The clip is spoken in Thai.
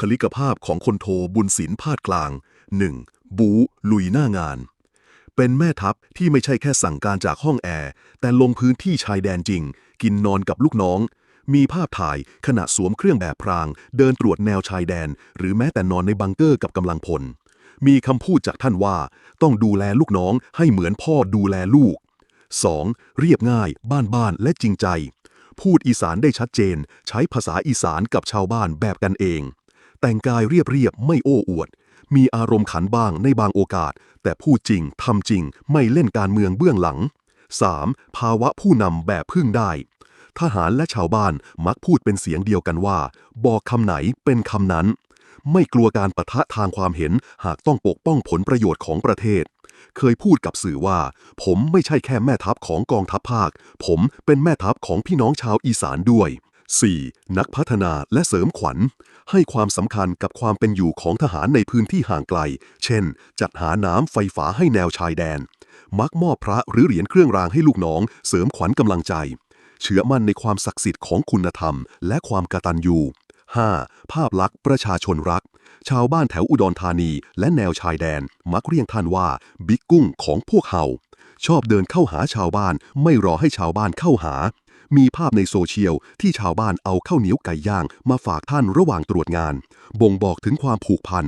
คลิกภาพของคนโทบุญศิลป์พาดกลาง 1. บูลุยหน้างาน เป็นแม่ทัพที่ไม่ใช่แค่สั่งการจากห้องแอร์ แต่ลงพื้นที่ชายแดนจริง กินนอนกับลูกน้อง มีภาพถ่ายขณะสวมเครื่องแบบพราง เดินตรวจแนวชายแดน หรือแม้แต่นอนในบังเกอร์กับกำลังพล มีคำพูดจากท่านว่า ต้องดูแลลูกน้องให้เหมือนพ่อดูแลลูก 2. เรียบง่าย บ้านบ้านและจริงใจ พูดอีสานได้ชัดเจน ใช้ภาษาอีสานกับชาวบ้านแบบกันเอง แต่งกายเรียบเรียบๆไม่โอ้อวด มีอารมณ์ขันบ้างในบางโอกาส แต่พูดจริงทำจริงไม่เล่นการเมืองเบื้องหลัง 3. ภาวะผู้นำแบบพึ่งได้ ทหารและชาวบ้านมักพูดเป็นเสียงเดียวกันว่า บอกคำไหนเป็นคำนั้น ไม่กลัวการประทะทางความเห็นหากต้องปกป้องผลประโยชน์ของประเทศ เคยพูดกับสื่อว่า ผมไม่ใช่แค่แม่ทัพของกองทัพภาค ผมเป็นแม่ทัพของพี่น้องชาวอีสานด้วย 4. นักพัฒนาและเสริมขวัญ ให้ความสำคัญกับความเป็นอยู่ของทหารในพื้นที่ห่างไกล เช่น จัดหาน้ำไฟฟ้าให้แนวชายแดน มักมอบพระหรือเหรียญเครื่องรางให้ลูกน้อง เสริมขวัญกำลังใจ เชื่อมั่นในความศักดิ์สิทธิ์ของคุณธรรม และความกตัญญู 5. ภาพลักษณ์ประชาชนรัก ชาวบ้านแถวอุดรธานี และแนวชายแดน มักเรียกท่านว่า บิ๊กกุ้งของพวกเฮาชอบเดินเข้าหาชาวบ้าน ไม่รอให้ชาวบ้านเข้าหา มีภาพในโซเชียลที่ชาวบ้านเอาข้าวเหนียวไก่ย่างมาฝากท่านระหว่างตรวจงาน บ่งบอกถึงความผูกพัน